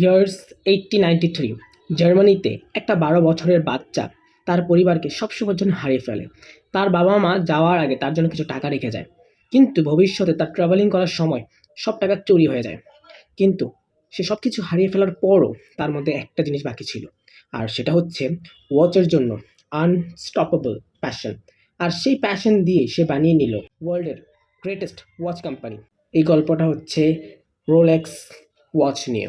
Years eighty ninety three জার্মানিতে একটা বারো বছরের বাচ্চা তার পরিবারকে সবসময়ের জন্য হারিয়ে ফেলে। তার বাবা মা যাওয়ার আগে তার জন্য কিছু টাকা রেখে যায়। কিন্তু ভবিষ্যতে তার ট্রাভেলিং করার সময় সব টাকা চুরি হয়ে যায়। কিন্তু সে সব কিছু হারিয়ে ফেলার পরও তার মধ্যে একটা জিনিস বাকি ছিল, আর সেটা হচ্ছে ওয়াচের জন্য আনস্টপেবল প্যাশন আর সেই প্যাশন দিয়ে সে বানিয়ে নিল ওয়ার্ল্ডের গ্রেটেস্ট ওয়াচ কোম্পানি এই গল্পটা হচ্ছে রোলেক্স ওয়াচ নিয়ে।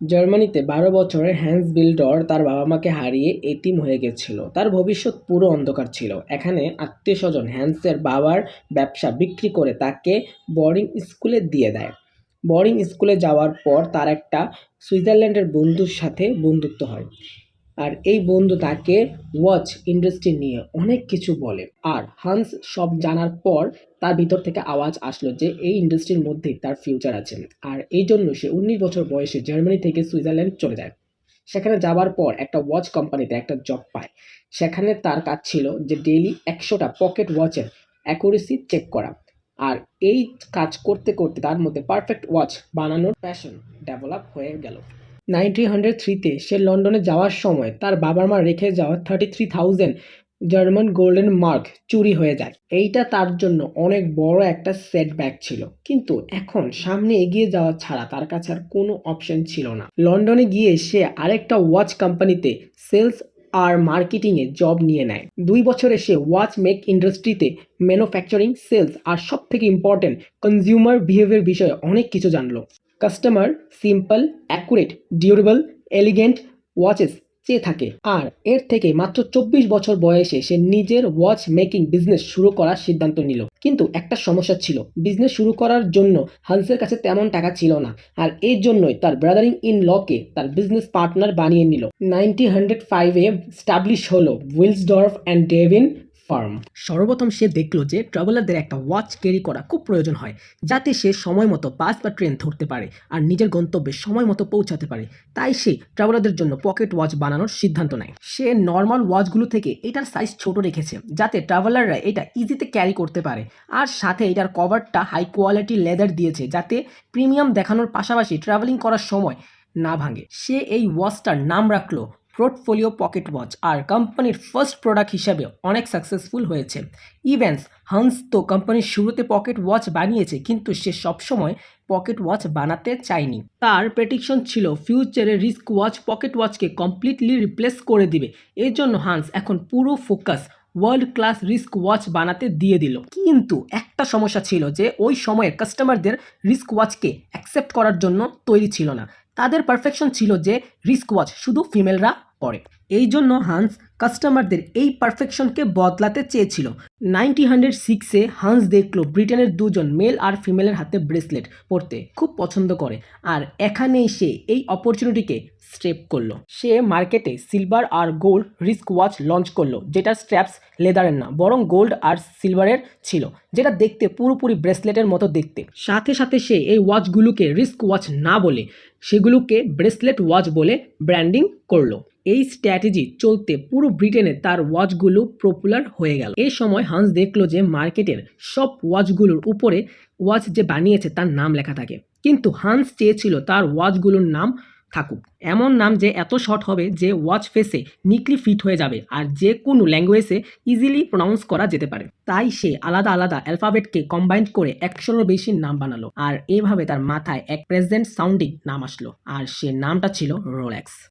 জার্মানিতে বারো বছরের হ্যান্স বিল্ডর তার বাবা মাকে হারিয়ে এতিম হয়ে গেছিল। তার ভবিষ্যৎ পুরো অন্ধকার ছিল। এখানে আত্মীয় স্বজন হ্যান্সের বাবার ব্যবসা বিক্রি করে তাকে বোর্ডিং স্কুলে দিয়ে দেয়। বোর্ডিং স্কুলে যাওয়ার পর তার একটা সুইজারল্যান্ডের বন্ধুর সাথে বন্ধুত্ব হয়। আর এই বন্ধু তাকে ওয়াচ ইন্ডাস্ট্রি নিয়ে অনেক কিছু বলে। আর হান্স সব জানার পর তার ভিতর থেকে আওয়াজ আসলো যে এই ইন্ডাস্ট্রির মধ্যেই তার ফিউচার আছে। আর এই জন্য সে উনিশ বছর বয়সে জার্মানি থেকে সুইজারল্যান্ড চলে যায়। সেখানে যাওয়ার পর একটা ওয়াচ কোম্পানিতে একটা জব পায়। সেখানে তার কাজ ছিল যে ডেইলি একশোটা পকেট ওয়াচের অ্যাকুরেসি চেক করা। আর এই কাজ করতে করতে তার মধ্যে পারফেক্ট ওয়াচ বানানোর প্যাশন ডেভেলপ হয়ে গেল। নাইনটিন হান্ড্রেড থ্রিতে সে লন্ডনে যাওয়ার সময় তার বাবার মা রেখে যাওয়া thirty three thousand German golden mark চুরি হয়ে যায়। এইটা তার জন্য অনেক বড় একটা সেটব্যাক ছিল। কিন্তু এখন সামনে এগিয়ে যাওয়া ছাড়া তার কাছে আর কোনো অপশন ছিল না। লন্ডনে গিয়ে সে আরেকটা ওয়াচ কোম্পানিতে সেলস আর মার্কেটিংয়ে জব নিয়ে নেয়। দুই বছরে সে ওয়াচ মেক ইন্ডাস্ট্রিতে ম্যানুফ্যাকচারিং সেলস আর সব থেকে ইম্পর্টেন্ট কনজিউমার বিহেভিয়ার বিষয়ে অনেক কিছু জানলো। Customer simple, accurate, durable, elegant watches চেয়ে থাকে। আর এর থেকে মাত্র চব্বিশ বছর বয়সে সে নিজের ওয়াচ মেকিং বিজনেস শুরু করার সিদ্ধান্ত নিল। কিন্তু একটা সমস্যা ছিল, বিজনেস শুরু করার জন্য হান্সের কাছে তেমন টাকা ছিল না, আর এর জন্যই তার ব্রাদারিং ইন লকে তার বিজনেস পার্টনার বানিয়ে নিল। নাইনটি হান্ড্রেড ফাইভে স্টাবলিশ হলো উইলসডর্ফ অ্যান্ড ডেভিন ফার্ম সর্বপ্রথম সে দেখল যে ট্রাভেলারদের একটা ওয়াচ ক্যারি করা খুব প্রয়োজন হয়, যাতে সে সময় মতো বাস বা ট্রেন ধরতে পারে আর নিজের গন্তব্যে সময় মতো পৌঁছাতে পারে। তাই সে ট্রাভেলারদের জন্য পকেট ওয়াচ বানানোর সিদ্ধান্ত নেয়। সে নর্মাল ওয়াচগুলো থেকে এটার সাইজ ছোট রেখেছে, যাতে ট্রাভেলাররা এটা ইজিতে ক্যারি করতে পারে। আর সাথে এটার কভারটা হাই কোয়ালিটি লেদার দিয়েছে, যাতে প্রিমিয়াম দেখানোর পাশাপাশি ট্রাভেলিং করার সময় না ভাঙে। সে এই ওয়াচটার নাম রাখল পোর্টফোলিও পকেট ওয়াচ আর কোম্পানির ফার্স্ট প্রোডাক্ট হিসাবে অনেক সাকসেসফুল হয়েছে। ইভেন্টস হান্স তো কোম্পানির শুরুতে পকেট ওয়াচ বানিয়েছে, কিন্তু সে সবসময় পকেট ওয়াচ বানাতে চায়নি। তার প্রেডিকশন ছিল ফিউচারে রিস্ক ওয়াচ পকেট ওয়াচকে কমপ্লিটলি রিপ্লেস করে দিবে। এর জন্য হান্স এখন পুরো focus world class wrist watch বানাতে দিয়ে দিল। কিন্তু একটা সমস্যা ছিল যে ওই সময়ের কাস্টমারদের রিস্ক ওয়াচকে অ্যাকসেপ্ট করার জন্য তৈরি ছিল না। তাদের পারফেকশন ছিল যে রিস্ক ওয়াচ শুধু ফিমেলরা পরে এই জন্য হান্স কাস্টমারদের এই পারফেকশনকে বদলাতে চেয়েছিল। নাইনটি হান্ড্রেড সিক্সে হান্স দেখল ব্রিটেনের দুজন মেল আর ফিমেলের হাতে ব্রেসলেট পরতে খুব পছন্দ করে আর এখানেই সে এই অপরচুনিটিকে স্টেপ করল। সে মার্কেটে সিলভার আর গোল্ড রিস্ক ওয়াচ লঞ্চ করল, যেটা স্ট্র্যাপস লেদারের না, বরং গোল্ড আর সিলভারের ছিল, যেটা দেখতে পুরোপুরি ব্রেসলেটের মতো দেখতে। সাথে সাথে সে এই ওয়াচগুলোকে রিস্ক ওয়াচ না বলে সেগুলোকে ব্রেসলেট ওয়াচ বলে ব্র্যান্ডিং করল। এই স্ট্র্যাটেজি চলতে পুরো ব্রিটেনে তার ওয়াচগুলো পপুলার হয়ে গেল। এই সময় হান্স দেখল যে মার্কেটের সব ওয়াচগুলোর উপরে ওয়াচ যে বানিয়েছে তার নাম লেখা থাকে। কিন্তু হান্স চেয়েছিল তার ওয়াচগুলোর নাম থাকুক। এমন নাম যে এত শর্ট হবে যে ওয়াচ ফেসে নিকলি ফিট হয়ে যাবে আর যে কোনো ল্যাঙ্গুয়েজে ইজিলি প্রনাউন্স করা যেতে পারে। তাই সে আলাদা আলাদা অ্যালফাবেটকে কম্বাইন করে একশোরও বেশি নাম বানালো আর এভাবে তার মাথায় এক প্রেজেন্ট সাউন্ডিং নাম আসলো। আর সে নামটা ছিল রোলেক্স